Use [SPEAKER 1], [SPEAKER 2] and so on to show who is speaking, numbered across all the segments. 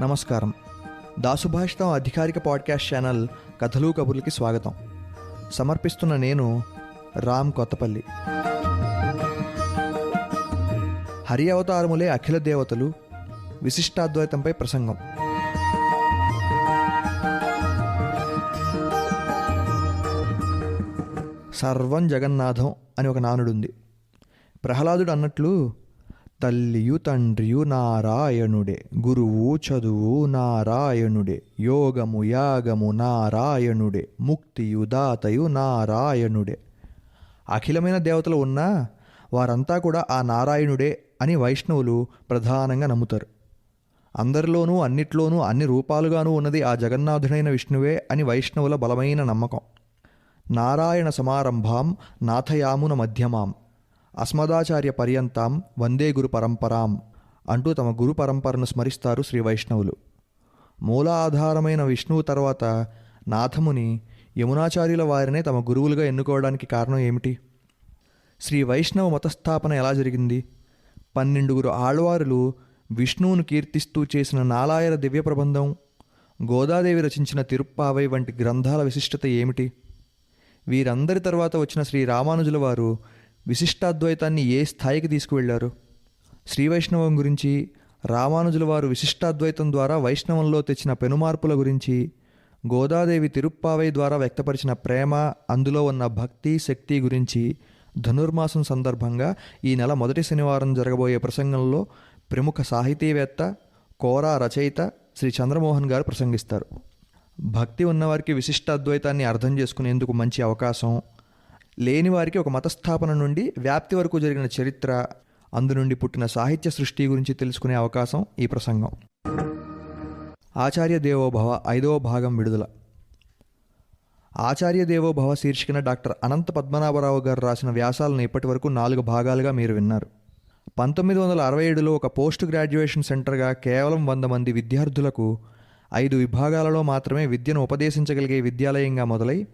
[SPEAKER 1] నమస్కారం. దాసుభాషితం అధికారిక podcast channel కథలు కబుర్లకి స్వాగతం. సమర్పిస్తున్న నేను రామ్ కొత్తపల్లి. హరి అవతారములే అఖిల దేవతలు విశిష్టాద్వైతంపై ప్రసంగం. సర్వం జగన్నాథం అని ఒక నానుడుంది. ప్రహ్లాదుడు అన్నట్లు తల్లియు తండ్రియు నారాయణుడే గురువు చదువు నారాయణుడే యోగము యాగము నారాయణుడే ముక్తియు దాతయు నారాయణుడే. అఖిలమైన దేవతలు ఉన్నా వారంతా కూడా ఆ నారాయణుడే అని వైష్ణవులు ప్రధానంగా నమ్ముతారు. అందరిలోనూ అన్నిట్లోనూ అన్ని రూపాలుగానూ ఉన్నది ఆ జగన్నాథుడైన విష్ణువే అని వైష్ణవుల బలమైన నమ్మకం. నారాయణ సమారంభాం నాథయామున మధ్యమాం. అస్మదాచార్య పర్యంతాం వందే గురు పరంపరాం అంటూ తమ గురు పరంపరను స్మరిస్తారు శ్రీ వైష్ణవులు. మూలాధారమైన విష్ణువు తర్వాత నాథముని యమునాచార్యుల వారినే తమ గురువులుగా ఎన్నుకోవడానికి కారణం ఏమిటి? శ్రీ వైష్ణవ మతస్థాపన ఎలా జరిగింది? పన్నెండుగురు ఆళ్వారులు విష్ణువును కీర్తిస్తూ చేసిన నాలాయర దివ్య ప్రబంధం గోదాదేవి రచించిన తిరుప్పావై వంటి గ్రంథాల విశిష్టత ఏమిటి? వీరందరి తర్వాత వచ్చిన శ్రీ రామానుజుల వారు విశిష్టాద్వైతాన్ని ఏ స్థాయికి తీసుకువెళ్ళారు శ్రీ వైష్ణవం గురించి రామానుజుల వారు విశిష్టాద్వైతం ద్వారా వైష్ణవంలో తెచ్చిన పెనుమార్పుల గురించి గోదాదేవి తిరుప్పావై ద్వారా వ్యక్తపరిచిన ప్రేమ అందులో ఉన్న భక్తి శక్తి గురించి ధనుర్మాసం సందర్భంగా ఈ నెల మొదటి శనివారం జరగబోయే ప్రసంగంలో ప్రముఖ సాహితీవేత్త కోరా రచయిత శ్రీ చంద్రమోహన్ గారు ప్రసంగిస్తారు. భక్తి ఉన్నవారికి విశిష్ట అద్వైతాన్ని అర్థం చేసుకునేందుకు మంచి అవకాశం లేని వారికి ఒక మతస్థాపన నుండి వ్యాప్తి వరకు జరిగిన చరిత్ర అందు నుండి పుట్టిన సాహిత్య సృష్టి గురించి తెలుసుకునే అవకాశం ఈ ప్రసంగం. ఆచార్య దేవోభవ ఐదవ భాగం విడుదల. ఆచార్య దేవోభవ శీర్షికన డాక్టర్ అనంత పద్మనాభరావు గారు రాసిన వ్యాసాలను ఇప్పటి వరకు నాలుగు భాగాలుగా మీరు విన్నారు. పంతొమ్మిది వందల అరవై ఏడులో ఒక పోస్ట్ గ్రాడ్యుయేషన్ సెంటర్గా కేవలం వంద మంది విద్యార్థులకు ఐదు విభాగాలలో మాత్రమే విద్యను ఉపదేశించగలిగే విద్యాలయంగా మొదలై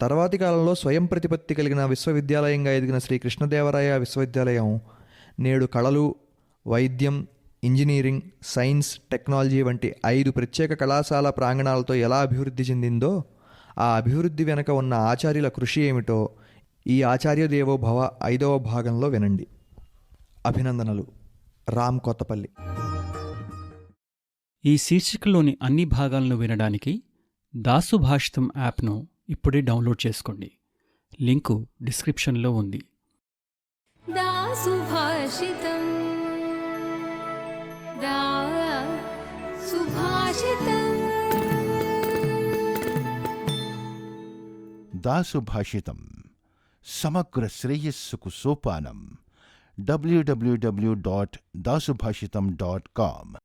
[SPEAKER 1] తర్వాతి కాలంలో స్వయం ప్రతిపత్తి కలిగిన విశ్వవిద్యాలయంగా ఎదిగిన శ్రీ కృష్ణదేవరాయ విశ్వవిద్యాలయం నేడు కళలు వైద్యం ఇంజనీరింగ్ సైన్స్ టెక్నాలజీ వంటి ఐదు ప్రత్యేక కళాశాల ప్రాంగణాలతో ఎలా అభివృద్ధి చెందిందో ఆ అభివృద్ధి వెనక ఉన్న ఆచార్యుల కృషి ఏమిటో ఈ ఆచార్య దేవో భవ ఐదవ భాగంలో వినండి. అభినందనలు. రామ్ కొత్తపల్లి.
[SPEAKER 2] ఈ శీర్షికలోని అన్ని భాగాలను వినడానికి దాసు భాషితం యాప్ను ఇప్పుడే డౌన్లోడ్ చేసుకోండి. లింకు డిస్క్రిప్షన్లో ఉంది.
[SPEAKER 3] దాసుభాషితం. సమగ్ర శ్రేయస్సుకు సోపానం. W W W dot Dasubhashitam dot com